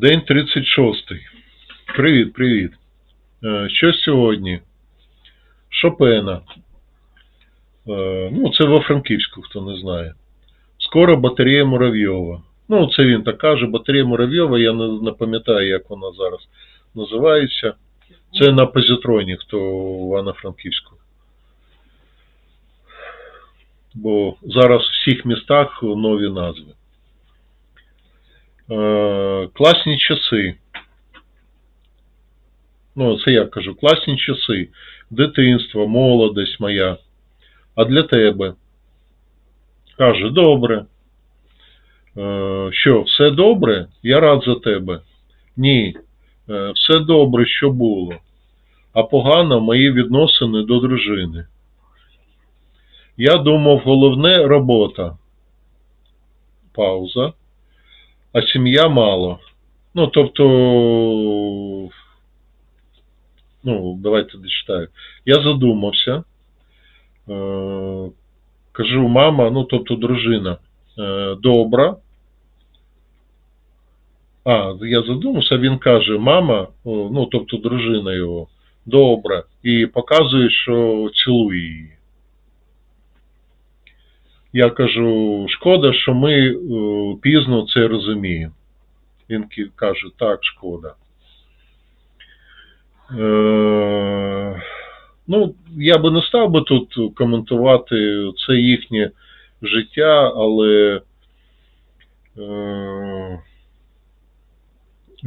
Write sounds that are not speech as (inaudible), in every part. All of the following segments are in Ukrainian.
День 36. Привіт, привіт. Е, Що сьогодні? Шопена. Е, Ну, це во Франківську, хто не знає. Скоро батарея Муравйова. Ну, це він так каже, батарея Муравйова, я не, не пам'ятаю, як вона зараз називається. Це на позитроні, хто в Івано-Франківську. Бо зараз в всіх містах нові назви. Е, класні часи. Ну, це я кажу, класні часи. Дитинство, молодость моя. А для тебе? Каже, добре. Е, що, все добре? Я рад за тебе. Ні, е, все добре, що було. А погано мої відносини до дружини. Я думав, головне робота. Пауза. А сім'я мало. Ну, тобто, ну, давайте дочитаю. Я задумався. Е, кажу, мама, ну, тобто дружина, е, добра. А, я задумався, він каже, мама, ну, тобто дружина його, добра, і показує, що цілує її. Я кажу, шкода, що ми е, пізно це розуміємо. Він каже, так, шкода. Е, ну, я би не став би тут коментувати це їхнє життя, але е,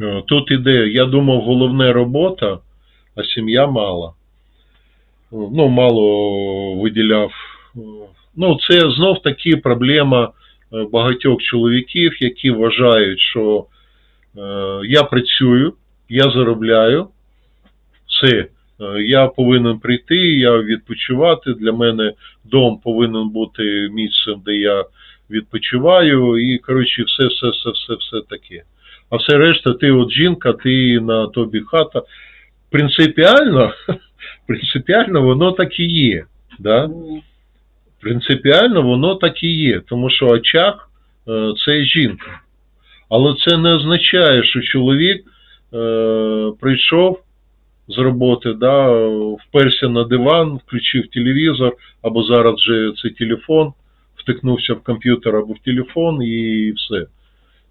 е, тут іде, я думав, головне робота, а сім'я мала. Ну, мало виділяв. Ну, це знов таки проблема е, багатьох чоловіків, які вважають, що е, я працюю, я заробляю, все, е, я повинен прийти, я відпочивати. Для мене дом повинен бути місцем, де я відпочиваю, і, коротше, все, все, все, все, все таке. А все решта, ти от жінка, ти на тобі хата. Принципіально, (laughs) принципіально воно так і є. Да? Принципіально воно так і є, тому що очаг е, це жінка. Але це не означає, що чоловік е, прийшов з роботи, да, вперся на диван, включив телевізор, або зараз вже це телефон, втикнувся в комп'ютер або в телефон і все.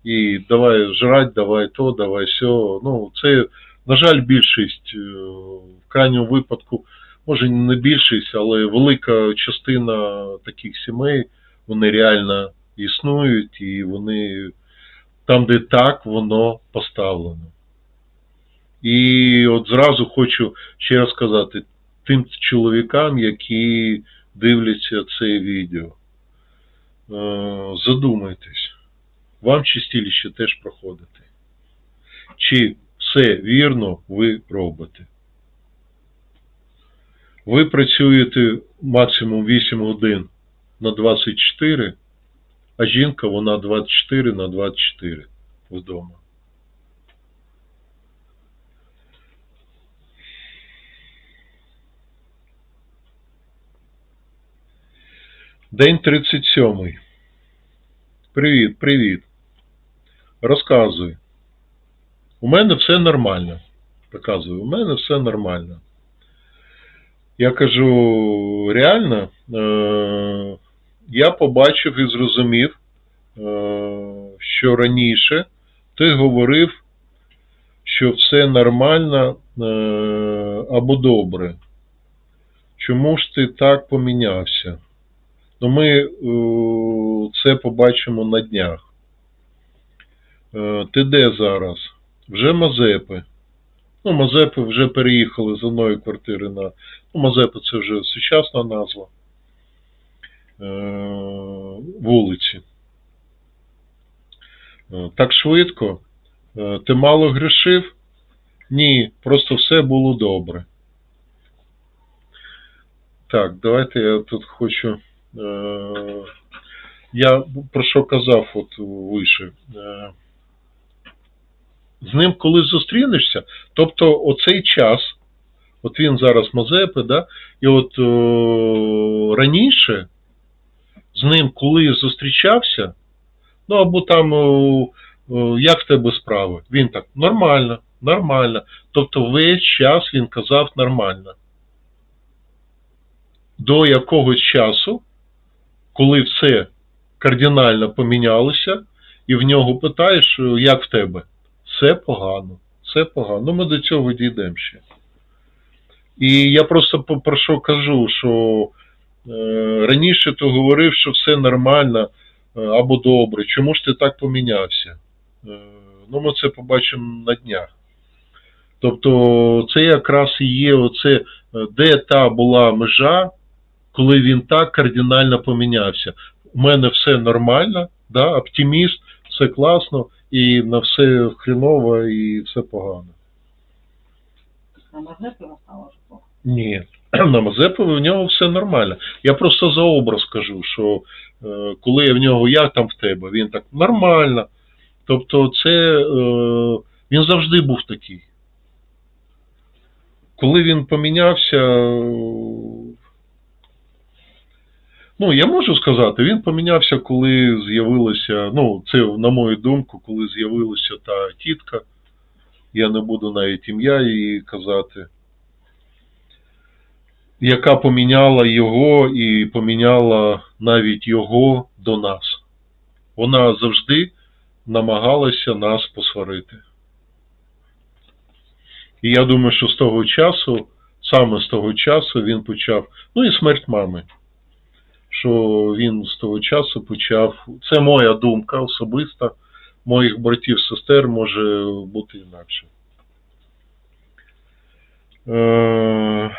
І давай жрать, давай то, давай сьо. Ну, це, на жаль, більшість е, в крайньому випадку може не більшість, але велика частина таких сімей, вони реально існують і вони там, де так, воно поставлено. І от зразу хочу ще раз сказати тим чоловікам, які дивляться це відео. е, Задумайтесь, вам чистіліще теж проходити. Чи все вірно ви робите? Ви працюєте максимум 8 годин на 24, а жінка вона 24 на 24 вдома. День 37. Привіт, привіт. Розказуй. У мене все нормально. Показую, у мене все нормально. Я кажу, реально, е, я побачив і зрозумів, е, що раніше ти говорив, що все нормально е, або добре. Чому ж ти так помінявся? Ну, ми це побачимо на днях. Ти де зараз? Вже Мазепи. Ну, Мазепи вже переїхали з одної квартири на. Ну, Мазепи це вже сучасна назва е, вулиці. Е, Так швидко. Е, Ти мало грішив? Ні, просто все було добре. Так, давайте я тут хочу. Е, Я про що казав от вище. Е, З ним коли зустрінешся, тобто оцей час, от він зараз Мазепи, да, і от о, раніше з ним, коли зустрічався, ну або там о, як в тебе справи? Він так, нормально, нормально. Тобто весь час він казав нормально. До якогось часу, коли все кардинально помінялося, і в нього питаєш, як в тебе? Все погано, все погано. Ну, ми до цього дійдемо ще. І я просто про що кажу, що е, раніше ти говорив, що все нормально е, або добре. Чому ж ти так помінявся? Е, ну, ми це побачимо на днях. Тобто, це якраз і є оце, е, де та була межа, коли він так кардинально помінявся. У мене все нормально, да, оптиміст, все класно, і на все хреново, і все погано. На Мазепі стало вже. Ні, (clears throat) на Мазепові в нього все нормально. Я просто за образ кажу, що е, коли я в нього, як там в тебе, він так нормально. Тобто, це е, він завжди був такий. Коли він помінявся, ну, я можу сказати, він помінявся, коли з'явилася, ну, це на мою думку, коли з'явилася та тітка. Я не буду навіть ім'я її казати яка поміняла його і поміняла навіть його до нас. Вона завжди намагалася нас посварити. І я думаю, що з того часу, саме з того часу він почав, ну і смерть мами, що він з того часу почав, це моя думка особиста, моїх братів сестер може бути інакше. Е,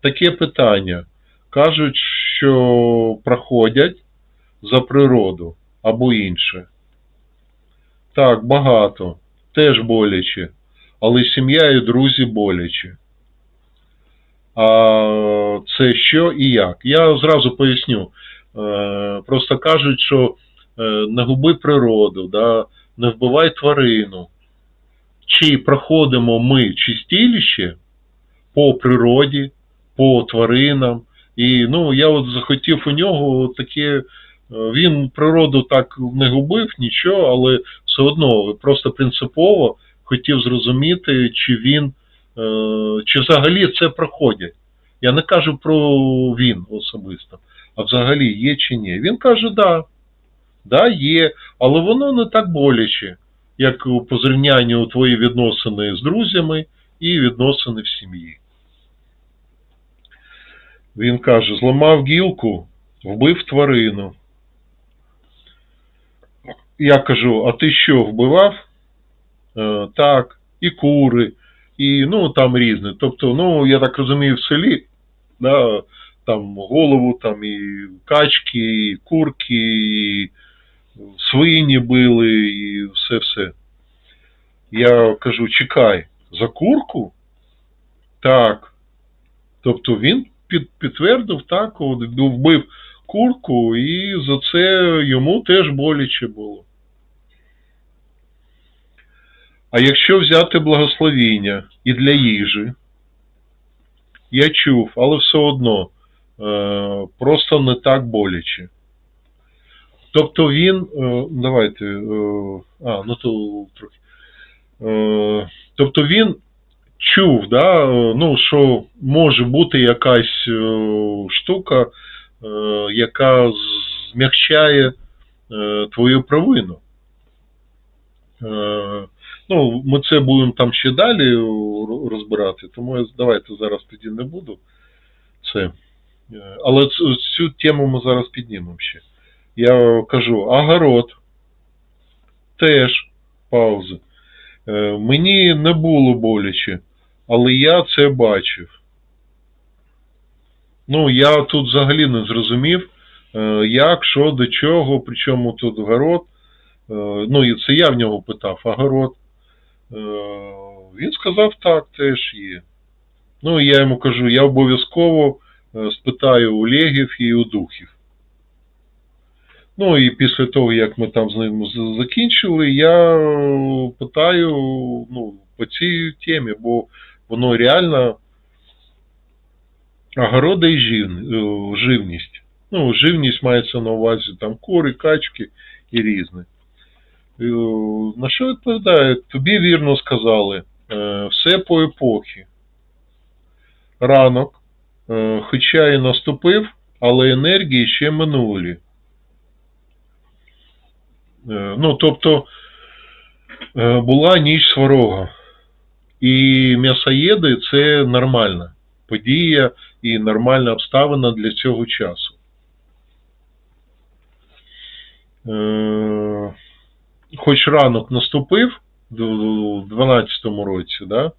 таке питання. Кажуть, що проходять за природу або інше. Так, багато. Теж боляче. Але сім'я і друзі боляче. Це що і як? Я зразу поясню. Е, Просто кажуть, що е, не губи природу, да, не вбивай тварину. Чи проходимо ми чистіліще по природі, по тваринам. І ну, я от захотів у нього таке. е, Він природу так не губив, нічого, але все одно просто принципово хотів зрозуміти, чи він, чи взагалі це проходять. Я не кажу про він особисто, а взагалі є чи ні. Він каже, да, да, є, але воно не так боляче, як у- по зрівнянню твої відносини з друзями і відносини в сім'ї. Він каже: зламав гілку, вбив тварину. Я кажу, а ти що, вбивав? Е, так, і кури, і ну там різне. Тобто, ну, я так розумію, в селі, да, там голову, там і качки, і курки, і свині били, і все-все. Я кажу, чекай, за курку? Так. Тобто він під, підтвердив так, от, вбив курку, і за це йому теж боляче було. А якщо взяти благословіння і для їжі, я чув, але все одно е, просто не так боляче. Тобто він, е, давайте, е, а, ну то трохи. Тобто він чув, да, ну, що може бути якась штука, яка змягчає твою провину. Ну, ми це будемо там ще далі розбирати, тому давайте зараз тоді не буду це. Е, Але цю, тему ми зараз піднімемо ще. Я кажу, огород теж пауза. Е, Мені не було боляче, але я це бачив. Ну, я тут взагалі не зрозумів, е, як, що, до чого, причому тут город. Ну, і це я в нього питав, а город. Е, Він сказав, так, теж є. Ну, я йому кажу, я обов'язково е, спитаю у легів і у духів. Ну, і після того, як ми там з ним закінчили, я е, питаю ну, по цій темі, бо воно реально огорода і жив- живність. Ну, живність мається на увазі там кури, качки і різне. Е, На що відповідає? Тобі вірно сказали, е, все по епохі. Ранок, е, хоча і наступив, але енергії ще минулі. Ну, тобто, була ніч сварога. І м'ясоєди це нормальна подія і нормальна обставина для цього часу. Хоч ранок наступив в 12-му році, да?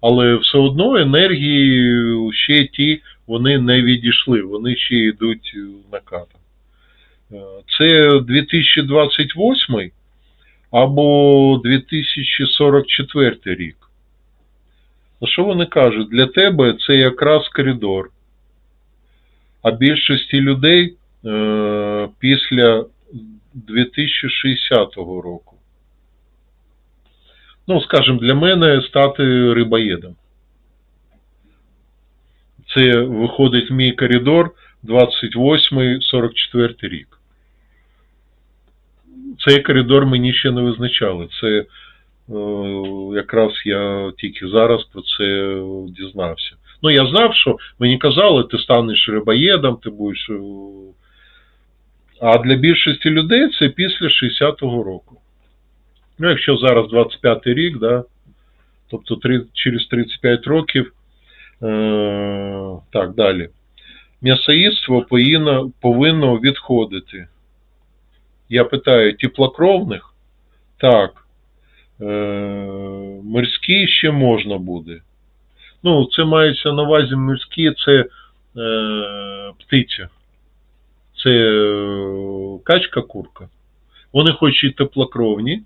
але все одно енергії ще ті, вони не відійшли, вони ще йдуть накатом. Це 2028 або 2044 рік. Ну, що вони кажуть? Для тебе це якраз коридор. А більшості людей е, після 2060 року. Ну, скажімо, для мене стати рибоєдом. Це виходить мій коридор 28-44 рік. Цей коридор мені ще не визначали. Це е, якраз я тільки зараз про це дізнався. Ну, я знав, що мені казали, ти станеш рибоєдом, ти будеш. А для більшості людей це після 60-го року. Ну, якщо зараз 25-й рік, да, тобто три, через 35 років. Е, так, далі. М'ясоїдство повинно, повинно відходити. Я питаю, теплокровних? Так. Е, морські ще можна буде. Ну, це мається на увазі морські, це е, птиця. Це е, качка курка. Вони хоч і теплокровні,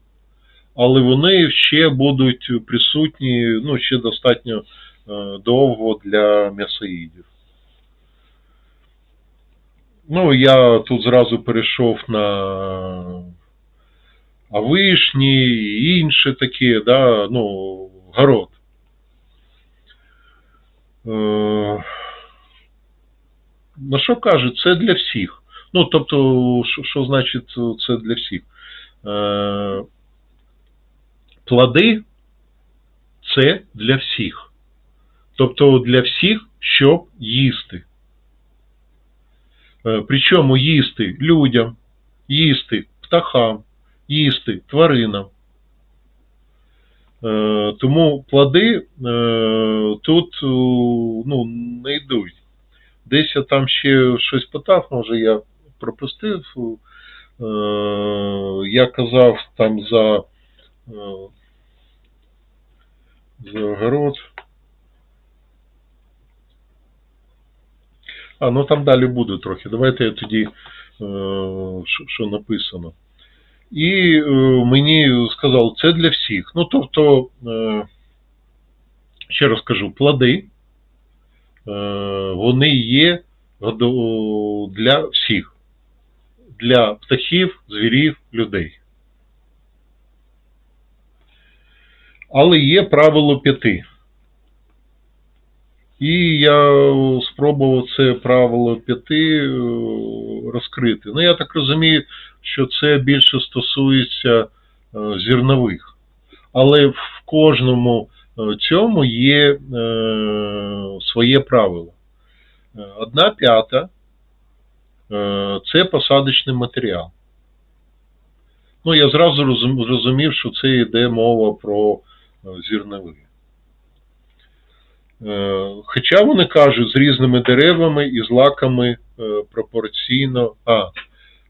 але вони ще будуть присутні ну, ще достатньо е, довго для м'ясоїдів. Ну, я тут зразу перейшов на Авишні і інші такі, да, ну, город. Е, На що кажуть, це для всіх. Ну, тобто, що, що значить це для всіх? Е, Плоди це для всіх. Тобто для всіх, щоб їсти. Е, Причому їсти людям, їсти птахам, їсти тваринам. Е, Тому плоди е, тут е, ну, не йдуть. Десь я там ще щось питав, може я пропустив. Е, Я казав там за, е, за огород. А, ну там далі буде трохи. Давайте я тоді, е, що, написано. І мені сказали, це для всіх. Ну, тобто, ще раз кажу, плоди, вони є для всіх. Для птахів, звірів, людей. Але є правило п'яти. І я спробував це правило п'яти е, розкрити. Ну, я так розумію, що це більше стосується е, зернових. Але в кожному е, цьому є своє правило. Одна п'ята це посадочний матеріал. Ну, я зразу розум- зрозумів, що це йде мова про е. Е, Хоча вони кажуть, з різними деревами і злаками е, пропорційно. А,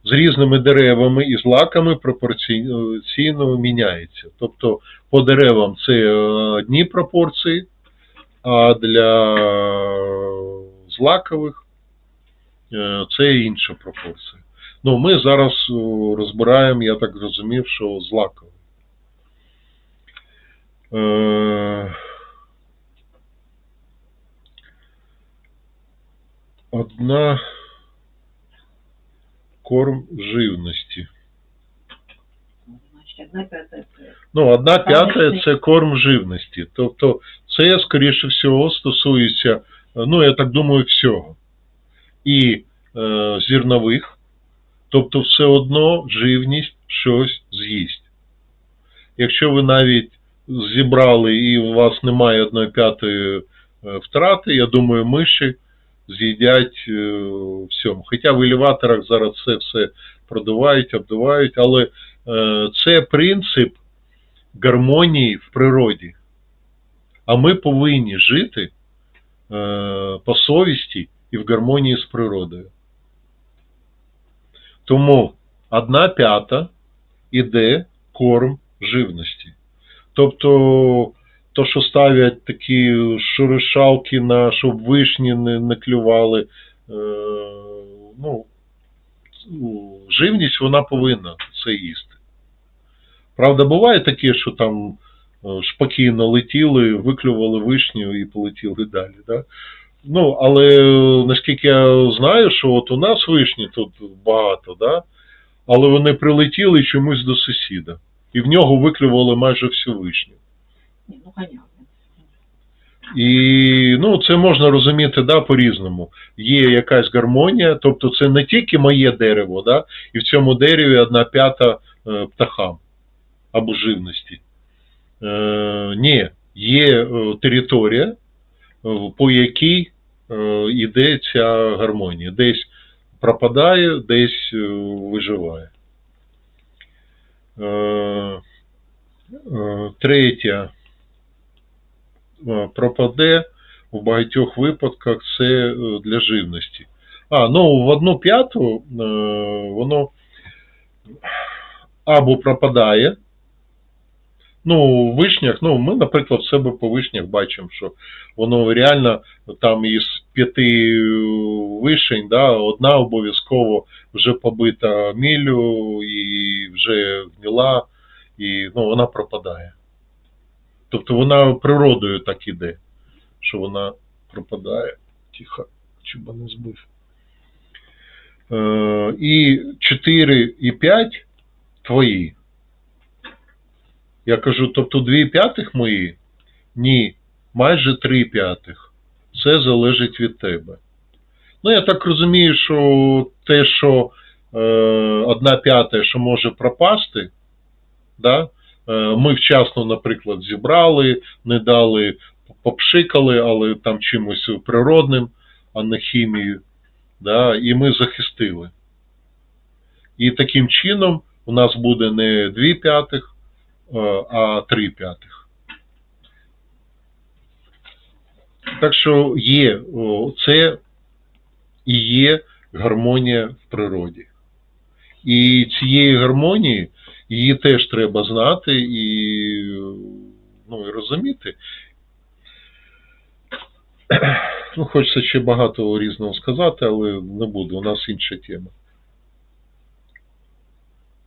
з різними деревами і злаками пропорційно міняється. Тобто по деревам це е, одні пропорції, а для злакових е, це інша пропорція. Ну, ми зараз е, розбираємо, я так зрозумів, що злаковий. Е, Одна корм живності. Ну, одна п'ята це корм живності. Тобто, це, скоріше всього, стосується, е, ну, я так думаю, всього. І е, зернових, тобто, все одно живність щось з'їсть. якщо ви навіть зібрали і у вас немає одної п'ятої е, втрати, я думаю, миші з'їдять е, всьому. Хоча в елеваторах зараз це все продувають, обдувають, але е, це принцип гармонії в природі. А ми повинні жити е, по совісті і в гармонії з природою. Тому одна п'ята іде корм живності. Тобто, то, що ставлять такі шуришалки, на, щоб вишні не, не клювали, е, ну, живність вона повинна це їсти. Правда, буває таке, що там е, шпаки налетіли, виклювали вишню і полетіли далі. Да? Ну, але наскільки я знаю, що от у нас вишні тут багато, да? але вони прилетіли чомусь до сусіда. І в нього виклювали майже всю вишню. Ну понятно. І ну, це можна розуміти да, по-різному. Є якась гармонія, тобто це не тільки моє дерево, да, і в цьому дереві одна п'ята е, птахам або живності. Е, ні, є е, територія, е, по якій е, йде ця гармонія. Десь пропадає, десь е, виживає. Е, третє пропаде в багатьох випадках це для живності. А, ну в одну п'яту воно або пропадає. Ну, у вишнях, ну, ми, наприклад, в себе по вишнях бачимо, що воно реально там із п'яти вишень, да, одна обов'язково вже побита міллю і вже гніла, і ну, вона пропадає. Тобто вона природою так іде, що вона пропадає. Тихо, чи не збив. Е, і 4 і 5 твої. Я кажу, тобто 2 п'ятих мої? Ні, майже 3 п'ятих. Це залежить від тебе. Ну, я так розумію, що те, що е, одна п'ята, що може пропасти, да, е, ми вчасно, наприклад, зібрали, не дали, попшикали, але там чимось природним, а не хімією. Да, і ми захистили. І таким чином у нас буде не 2 п'ятих, е, а 3 п'ятих. Так що є, це і є гармонія в природі. І цієї гармонії її теж треба знати і, ну, і розуміти. Ну, хочеться ще багато різного сказати, але не буду, у нас інша тема.